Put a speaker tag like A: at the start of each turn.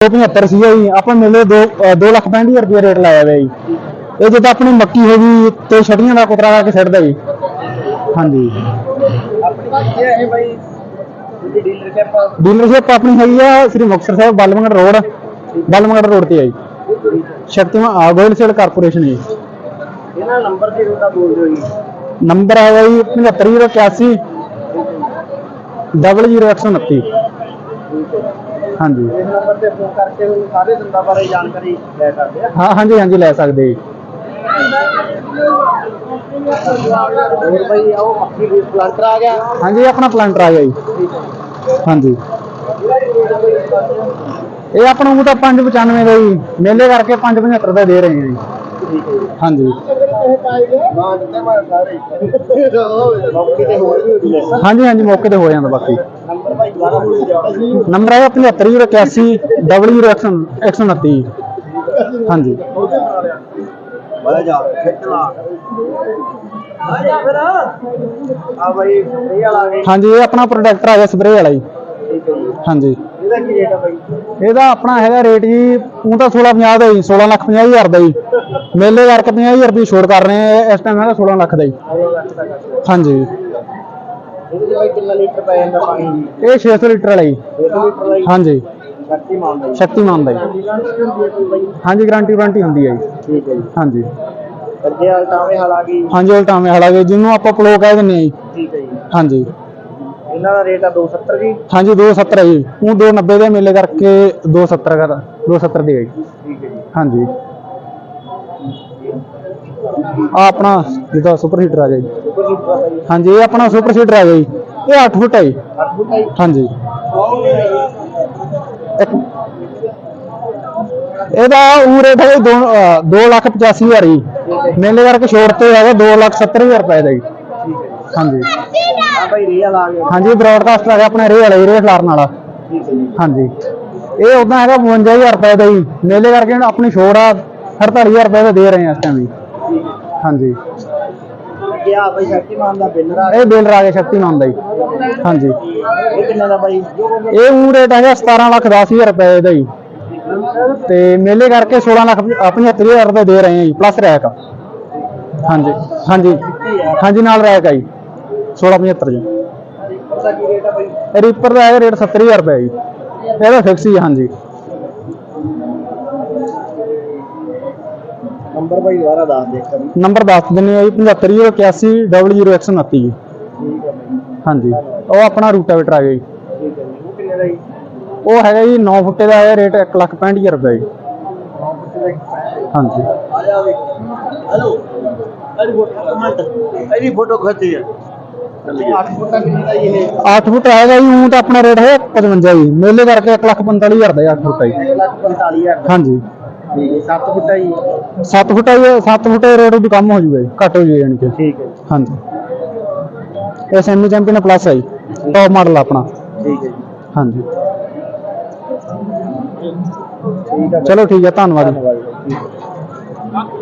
A: 75 ਸੀਗਾ ਜੀ ਆਪਾਂ ਮਿਲੇ 2 2 ਲੱਖ 65000 ਰੁਪਏ ਰੇਟ ਲਾਇਆ ਹੋਇਆ ਜੀ। ਇਹ ਜਦੋਂ ਆਪਣੀ ਮੱਕੀ ਹੋ ਗਈ ਤੇ ਛੜੀਆਂ ਦਾ ਕੁਤਰਾ ਲਾ ਕੇ ਛੱਡਦਾ ਜੀ। ਹਾਂਜੀ। ਡੀਲਰਸ਼ਿਪ ਆਪਣੀ ਹੈਗੀ ਆ ਸ੍ਰੀ ਮੁਕਤਸਰ ਸਾਹਿਬ ਬਲਮਗੜ ਰੋਡ। ਬਲਮਗੜ ਰੋਡ ਤੇ ਆ ਜੀ। ਸ਼ਕਤੀਮਾਨ ਆ ਗੋਇਲ ਸੇਲ ਕਾਰਪੋਰੇਸ਼ਨ ਜੀ।
B: ਇਹਨਾਂ ਨੰਬਰ ਤੇ ਉਹਦਾ ਬੋਲ ਦਿਓ ਜੀ।
A: ਨੰਬਰ ਹੈਗਾ ਜੀ 75081 00129 ਹਾਂਜੀ।
B: ਇਸ ਨੰਬਰ ਤੇ ਫੋਨ ਕਰਕੇ ਉਹ ਸਾਰੇ ਦੰਦਾਂ ਬਾਰੇ ਜਾਣਕਾਰੀ ਲੈ ਸਕਦੇ ਆ।
A: ਹਾਂ ਹਾਂਜੀ ਹਾਂਜੀ ਲੈ ਸਕਦੇ ਜੀ।
B: ਹੋਰ ਭਾਈ ਆਓ ਮੱਕੀ ਵੀ ਪਲਾਂਟਰ ਆ ਗਿਆ।
A: ਹਾਂਜੀ ਇਹ ਆਪਣਾ ਪਲਾਂਟਰ ਆ ਗਿਆ ਜੀ। ਹਾਂਜੀ। ਇਹ ਆਪਣਾ ਉਹ ਤਾਂ 595 ਦਾ ਜੀ। ਮੇਲੇ ਕਰਕੇ 575 ਦਾ ਦੇ ਰਹੇ ਹਾਂ ਜੀ। ਹਾਂਜੀ। ਹਾਂਜੀ ਹਾਂਜੀ, ਮੌਕੇ ਤੇ ਹੋ ਜਾਂਦਾ ਬਾਕੀ।
B: ਨੰਬਰ ਭਾਈ ਦੁਬਾਰਾ ਬੋਲ ਦਿਓ
A: ਨੰਬਰ ਹੈਗਾ 75081 00129 ਹਾਂਜੀ
B: ਬੜਾ ਜਾ ਖੇਚਲਾ ਆ ਜਾ ਫਿਰ ਵਾਲਾ
A: ਹਾਂਜੀ, ਇਹ ਆਪਣਾ ਪ੍ਰੋਡਕਟ ਆ ਗਿਆ ਸਪਰੇਅ ਵਾਲਾ ਜੀ। ਹਾਂਜੀ।
B: ਇਹਦਾ ਕੀ ਰੇਟ ਆ ਭਾਈ
A: ਇਹਦਾ ਆਪਣਾ ਹੈਗਾ ਰੇਟ ਜੀ ਉਹ ਤਾਂ 1650 ਦਾ ਜੀ 16 ਲੱਖ 50 ਹਜ਼ਾਰ ਦਾ ਜੀ। ਮੇਲੇ ਕਰਕੇ 50 ਹਜ਼ਾਰ ਰੁਪਏ ਛੋੜ ਕਰ ਰਹੇ ਆ ਇਸ ਟਾਈਮ ਹੈਗਾ 16 ਲੱਖ ਦਾ ਜੀ ਹਾਂਜੀ।
B: ਇਹਦੇ ਚ ਭਾਈ ਕਿੰਨਾ ਲੀਟਰ ਪੈ ਜਾਂਦਾ ਪਾਣੀ ਜੀ
A: ਇਹ 600 ਲੀਟਰ ਵਾਲਾ ਜੀ।
B: 100 ਲੀਟਰ ਜੀ
A: ਹਾਂਜੀ।
B: ਦਾ
A: ਸ਼ਕਤੀਮਾਨ ਦਾ ਜੀ। ਹਾਂਜੀ ਗਾਰੰਟੀ ਵਾਰੰਟੀ ਹੁੰਦੀ ਹੈ ਜੀ।
B: ਠੀਕ ਹੈ ਜੀ
A: ਹਾਂਜੀ
B: ਅੱਗੇ ਅਲਟਾਵੇਂ ਹਲ ਗਈ
A: ਹਾਂਜੀ ਉਲਟਾਵੇਂ ਵਾਲਾ ਜੀ ਜਿਹਨੂੰ ਆਪਾਂ ਪਲੋ ਕਹਿ ਦਿੰਦੇ ਆ ਜੀ।
B: ਠੀਕ ਹੈ ਜੀ
A: ਹਾਂਜੀ।
B: ਇਹਨਾਂ ਦਾ ਰੇਟ ਆ 270 ਜੀ।
A: ਹਾਂਜੀ 270 ਹੈ ਜੀ। ਉਹ 290 ਦੇ ਮੇਲੇ ਕਰਕੇ 270 ਕਰ 270 ਦੇ ਜੀ।
B: ਠੀਕ ਹੈ ਜੀ।
A: ਹਾਂਜੀ। ਆ ਆਪਣਾ ਜਿਹਦਾ ਸੁਪਰ ਹੀਟਰ ਆ ਗਿਆ ਜੀ। ਹਾਂਜੀ, ਇਹ ਆਪਣਾ ਸੁਪਰ ਸੀਡਰ ਆ ਗਿਆ ਜੀ। ਇਹ 8 ਫੁੱਟ ਹੈ ਜੀ।
B: 8 ਫੁੱਟ ਹੈ
A: ਹਾਂਜੀ ਇਹਦਾ ਉਹ ਰੇਟ 2 ਲੱਖ 85 ਹਜ਼ਾਰ ਜੀ। ਮੇਲੇ ਕਰਕੇ ਛੋੜ ਤੇ ਹੈਗਾ 2 ਲੱਖ 70 ਹਜ਼ਾਰ ਰੁਪਏ ਦਾ ਜੀ। ਹਾਂਜੀ।
B: ਆ ਭਾਈ ਰੀਅਲ ਆ ਗਿਆ
A: ਹਾਂਜੀ, ਬ੍ਰੌਡਕਾਸਟਰ ਆ ਗਿਆ ਆਪਣੇ ਰੇ ਵਾਲਾ ਰੇ ਲਾਰਨ ਵਾਲਾ। ਹਾਂਜੀ। ਇਹ ਉਦਾਂ ਹੈਗਾ 52000 ਰੁਪਏ ਦਾ ਜੀ। ਮੇਲੇ ਕਰਕੇ ਆਪਣੀ ਛੋੜ ਆ 48000 ਰੁਪਏ ਦਾ ਦੇ ਰਹੇ ਆ ਇਸ ਟਾਈਮ ਜੀ। ਹਾਂਜੀ।
B: ਅੱਗੇ ਆ ਭਾਈ ਸ਼ਕਤੀ ਮਾਨ ਦਾ ਆ
A: ਇਹ ਗਿਆ ਸ਼ਕਤੀਮਾਨ ਦਾ ਜੀ ਹਾਂਜੀ।
B: ਇਹ ਕਿੰਨੇ ਦਾ ਭਾਈ
A: ਇਹ ਉਹ ਰੇਟ ਹੈਗਾ 17 ਲੱਖ 10000 ਰੁਪਏ ਦਾ ਜੀ ਤੇ ਮੇਲੇ ਕਰਕੇ 16 ਲੱਖ 75000 ਰੁਪਏ ਦੇ ਰਹੇ ਆ ਜੀ ਪਲੱਸ ਰੈਕ ਹਾਂਜੀ ਹਾਂਜੀ। ਹਾਂਜੀ ਨਾਲ ਰੈਕ ਆ ਜੀ 1675 ਜੀ
B: ਉਹਦਾ ਕੀ ਰੇਟ ਆ ਭਾਈ
A: ਰੀਪਰ ਦਾ ਹੈਗਾ ਰੇਟ 70000 ਰੁਪਏ ਜੀ। ਇਹਦਾ ਫਿਕਸ ਹੀ ਆ, ਹਾਂਜੀ।
B: ਨੰਬਰ ਭਾਈ ਦੁਬਾਰਾ ਦੱਸ ਦੇ ਕਰੀ
A: ਨੰਬਰ ਦੱਸ ਦਿੰਦੇ ਆ ਜੀ 75081 00129 ਜੀ।
B: ਠੀਕ ਹੈ ਭਾਈ
A: ਹਾਂਜੀ ਉਹ ਆਪਣਾ ਰੂਟਾਵੇਟਰ ਆ ਗਿਆ ਜੀ।
B: ਠੀਕ ਹੈ ਜੀ ਉਹ ਕਿੰਨੇ ਦਾ ਜੀ?
A: ਉਹ ਹੈਗਾ ਜੀ 9 ਫੁੱਟੇ ਦਾ ਹੈ ਰੇਟ 165000 ਰੁਪਏ ਜੀ।
B: 9 ਫੁੱਟ ਦਾ
A: ਹਾਂਜੀ।
B: ਆ ਜਾ ਵੇ ਹਲੋ ਅਰੇ ਫੋਟੋ ਇਹਦੀ ਫੋਟੋ ਖੱਚੀ ਹੈ 8 ਫੁੱਟ ਦਾ ਕਿੰਨੇ ਦਾ ਜੀ ਇਹ?
A: 8 ਫੁੱਟ ਹੈਗਾ ਜੀ ਉਹ ਤਾਂ ਆਪਣਾ ਰੇਟ ਹੈ 55 ਜੀ। ਮੇਲੇ ਕਰਕੇ 145000 ਦਾ 8 ਫੁੱਟ ਹੈ ਜੀ।
B: 1 ਲੱਖ 45000 ਦਾ।
A: ਹਾਂਜੀ।
B: ਠੀਕ ਹੈ 7 ਫੁੱਟ ਹੈ ਜੀ
A: 7 ਫੁੱਟ ਹੈ 7 ਫੁੱਟ ਦਾ ਰੇਟ ਵੀ ਕੰਮ ਹੋ ਜੂਗਾ ਜੀ ਘੱਟ ਹੋ ਜੂਗਾ ਯਾਨੀ ਕਿ।
B: ਠੀਕ ਹੈ
A: ਹਾਂਜੀ। ਇਹ ਸੈਮੀ ਚੈਂਪੀਅਨ ਪਲੱਸ ਹੈ ਜੀ ਟੌਪ ਮਾਡਲ ਆਪਣਾ।
B: ਠੀਕ ਹੈ ਜੀ।
A: ਹਾਂਜੀ।
B: ਠੀਕ ਹੈ।
A: ਚਲੋ ਠੀਕ ਹੈ ਧੰਨਵਾਦ ਜੀ।
B: ਧੰਨਵਾਦ